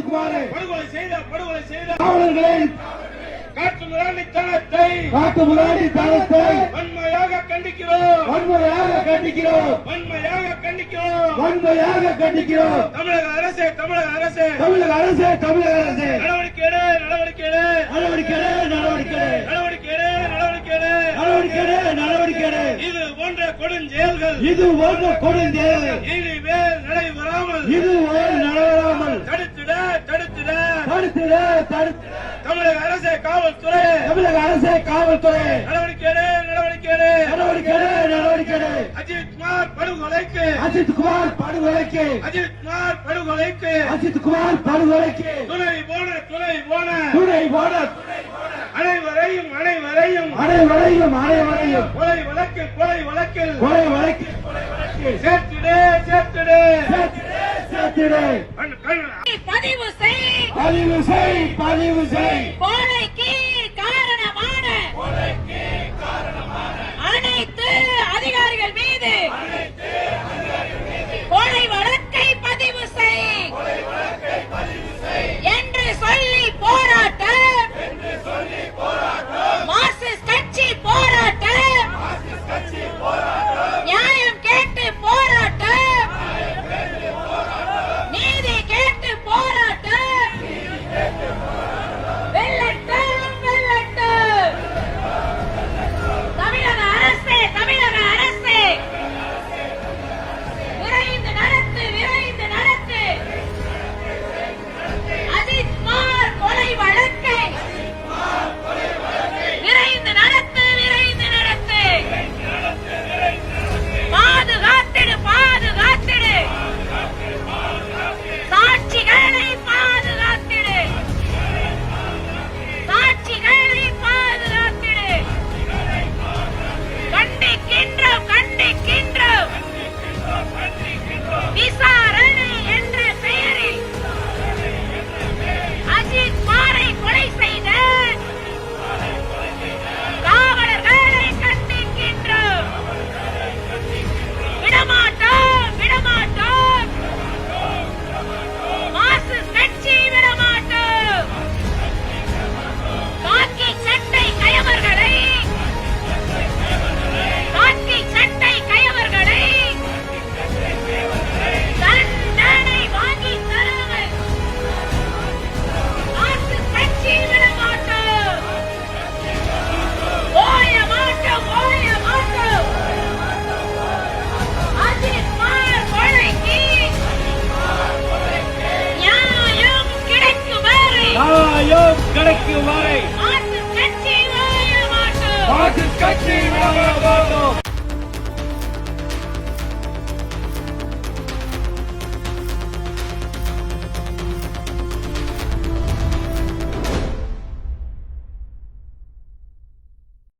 படுகொலை செய்த படுகொலை செய்த காவலர்களின் காட்டு மிராண்டித்தனத்தை காட்டு முன்னாடி தளத்தை வன்மையாக கண்டிக்கிறோம். வன்மையாக கண்டிக்கிறோம். வன்மையாக கண்டிக்கிறோம். வன்மையாக கண்டிக்கிறோம். தமிழக அரசே தமிழக அரசே. தமிழக அரசு தமிழக அரசு. நடவடிக்கை நடவடிக்கை நடவடிக்கை நடவடிக்கை. நடவடிக்கை நடவடிக்கை நடவடிக்கை. இது போன்ற கொடுஞ்செயல்கள். இது போன்ற கொடுந்தேல் இனிமேல் நடைபெறாமல் இது ஒரு தடுத்திட தடுத்து தமிழக அரசே காவல்துறை. தமிழக அரசு காவல்துறை. நடவடிக்கை எடு நடவடிக்கை எடு நடவடிக்கை எடு, நடவடிக்கை எடு. அஜித் குமார் படுகொலைக்கு. அஜித் குமார் படுகொலைக்கு. அஜித் குமார் படுகொலைக்கு. அஜித் குமார் படுகொலைக்கு. துணை போன துணை போன துணை போன அனைவரையும் அனைவரையும். அனைவரையும் அனைவரையும். கொலை வழக்கில் கொலை வழக்கில். கொலை வழக்கு கொலை வழக்கு சேர்த்திடு சேர்த்திடு. சேர்த்திடு, சேர்த்திடு. பதிவு செய். பதிவு செய் பதிவு செய். கிடைக்கும்